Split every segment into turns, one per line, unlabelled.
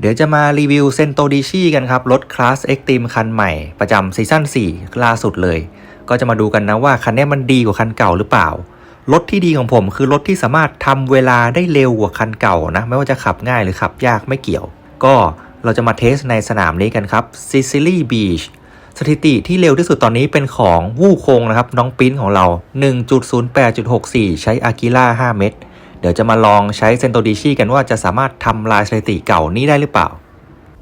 เดี๋ยวจะมารีวิวเซนโตดิชิกันครับ รถคลาสเอ็กต e มคันใหม่ประจำซีซั่น4 ล่าสุดเลย ก็จะมาดูกันนะว่าคันนี้มันดีกว่าคันเก่าหรือเปล่า รถที่ดีของผมคือรถที่สามารถทำเวลาได้เร็วกว่าคันเก่านะ ไม่ว่าจะขับง่ายหรือขับยากไม่เกี่ยว ก็เราจะมาเทสในสนามนี้กันครับซิซิลีบีชสถิติที่เร็วที่สุดตอนนี้เป็นของวู่คงนะครับน้องปิ้นของเรา 1.08.64 ใช้อากิล่า5เม็ด เดี๋ยวจะมาลองใช้เซนโตดิชีกันว่าจะสามารถทำลายสถิติเก่านี้ได้หรือเปล่า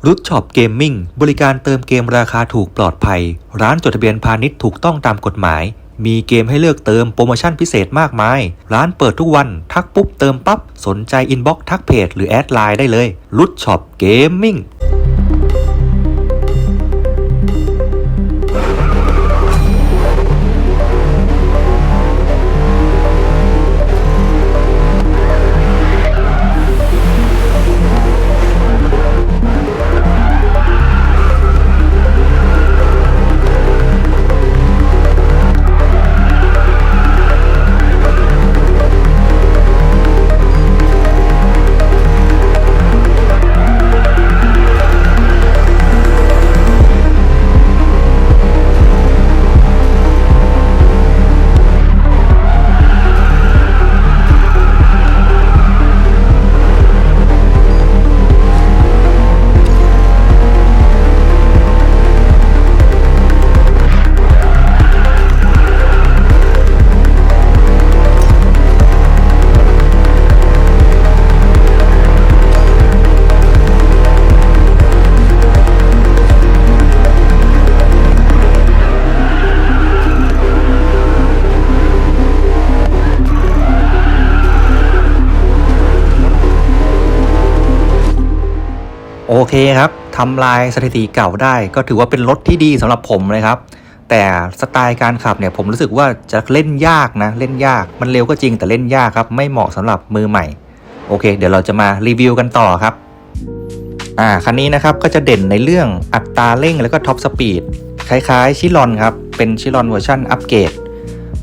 รุดช็อปเกมมิ่งบริการเติมเกมราคาถูกปลอดภัย ร้านจดทะเบียนพาณิชย์ถูกต้องตามกฎหมาย มีเกมให้เลือกเติมโปรโมชั่นพิเศษมากมาย ร้านเปิดทุกวัน ทักปุ๊บเติมปั๊บ สนใจอินบ็อกทักเพจหรือแอดไลน์ได้เลยรุดช็อปเกมมิ่ง เคครับทำลายสถิติเก่าได้ ก็ถือว่าเป็นรถที่ดีสำหรับผมเลยครับ แต่สไตล์การขับเนี่ยผมรู้สึกว่าจะเล่นยากนะเล่นยากมันเร็วก็จริงแต่เล่นยากครับ ไม่เหมาะสำหรับมือใหม่ โอเค เดี๋ยวเราจะมารีวิวกันต่อครับอ่าคันนี้นะครับก็จะเด่นในเรื่องอัตราเร่งแล้วก็ท็อปสปีดคล้ายๆชิลอนครับ เป็นชิลอนเวอร์ชันอัปเกรด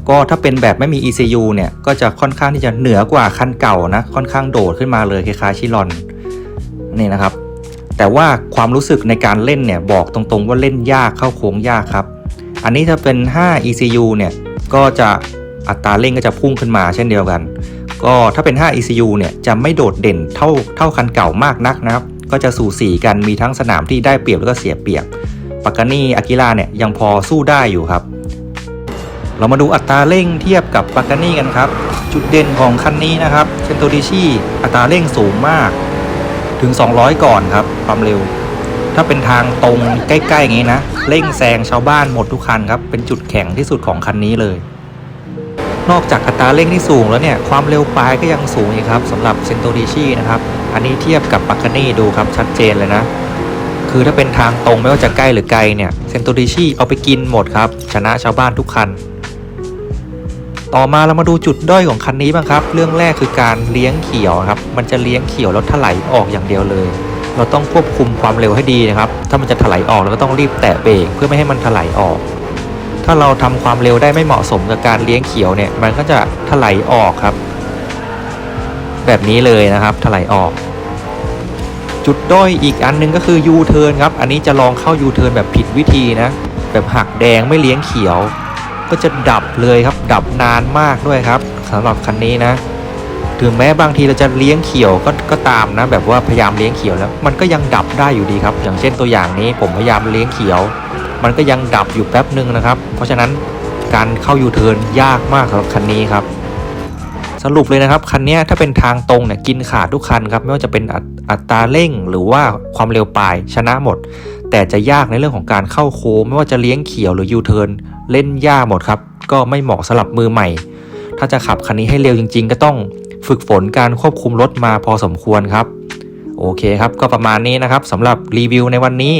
ก็ถ้าเป็นแบบไม่มี ECU เนี่ย ก็จะค่อนข้างที่จะเหนือกว่าคันเก่านะ ค่อนข้างโดดขึ้นมาเลยคล้ายๆชิลอน นี่นะครับ แต่ว่าความรู้สึกในการเล่นเนี่ยบอกตรงๆว่าเล่นยากเข้าโค้งยากครับ อันนี้ถ้าเป็น 5 ECU เนี่ยก็จะอัตราเร่งก็จะพุ่งขึ้นมาเช่นเดียวกัน ก็ถ้าเป็น 5 ECU เนี่ยจะไม่โดดเด่นเท่าเท่าคันเก่ามากนักนะครับ ก็จะสู่สีกันมีทั้งสนามที่ได้เปรียบแล้วก็เสียเปรียบปากกานีอากิล่าเนี่ยยังพอสู้ได้อยู่ครับ เรามาดูอัตราเร่งเทียบกับปากกานีกันครับ จุดเด่นของคันนี้นะครับเชนโตดิชิอัตราเร่งสูงมาก ถึง 200 ก่อนครับ ความเร็ว ถ้าเป็นทางตรงใกล้ ๆ อย่างนี้นะ เร่งแซงชาวบ้านหมดทุกคันครับ เป็นจุดแข็งที่สุดของคันนี้เลย นอกจากอัตราเร่งที่สูงแล้วเนี่ย ความเร็วปลายก็ยังสูงอีกครับสำหรับเซนโตดิชินะครับ อันนี้เทียบกับปักกานี่ดูครับชัดเจนเลยนะ คือถ้าเป็นทางตรงไม่ว่าจะใกล้หรือไกลเนี่ยเซนโตดิชิเอาไปกินหมดครับชนะชาวบ้านทุกคัน ต่อมาเรามาดูจุดด้อยของคันนี้บ้างครับ เรื่องแรกคือการเลี้ยงเขียวครับ มันจะเลี้ยงเขียวแล้วถลายออกอย่างเดียวเลย เราต้องควบคุมความเร็วให้ดีนะครับ ถ้ามันจะถลายออกเราก็ต้องรีบแตะเบรกเพื่อไม่ให้มันถลายออก ถ้าเราทำความเร็วได้ไม่เหมาะสมกับการเลี้ยงเขียวเนี่ย มันก็จะถลายออกครับ แบบนี้เลยนะครับถลายออก จุดด้อยอีกอันหนึงก็คือยูเทิร์นครับ อันนี้จะลองเข้ายูเทิร์นแบบผิดวิธีนะ แบบหักแดงไม่เลี้ยงเขียว ก็จะดับเลยครับ ดับนานมากด้วยครับสำหรับคันนี้นะ ถึงแม้บางทีเราจะเลี้ยงเขียวก็ก็ตามนะ แบบว่าพยายามเลี้ยงเขียวแล้ว มันก็ยังดับได้อยู่ดีครับ อย่างเช่นตัวอย่างนี้ผมพยายามเลี้ยงเขียว มันก็ยังดับอยู่แป๊บหนึ่งนะครับ เพราะฉะนั้นการเข้ายูเทิร์นยากมากสำหรับคันนี้ครับสรุปเลยนะครับคันนี้ถ้าเป็นทางตรงเนี่ยกินขาดทุกคันครับไม่ว่าจะเป็นอัตอัตราเร่งหรือว่าความเร็วปลายชนะหมด แต่จะยากในเรื่องของการเข้าโค้งไม่ว่าจะเลี้ยงเขียวหรือยูเทิร์น เล่นยากหมดครับ ก็ไม่เหมาะสำหรับมือใหม่ ถ้าจะขับคันนี้ให้เร็วจริง ๆ ก็ต้องฝึกฝนการควบคุมรถมาพอสมควรครับ โอเคครับ ก็ประมาณนี้นะครับสำหรับรีวิวในวันนี้